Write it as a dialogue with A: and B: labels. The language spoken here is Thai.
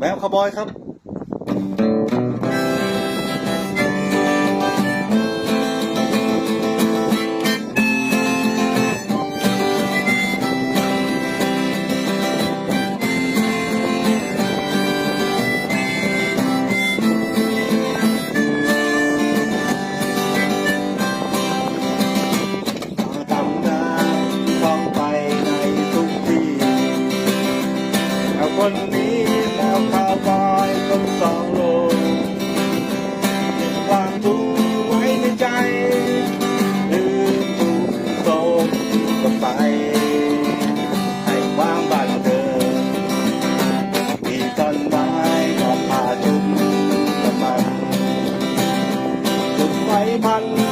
A: แมวขาวบอยครับ ก็ไป ให้วางบ้านเดิมมีต้นไม้ก็พาจุ่น้ำมันจุดไฟพัน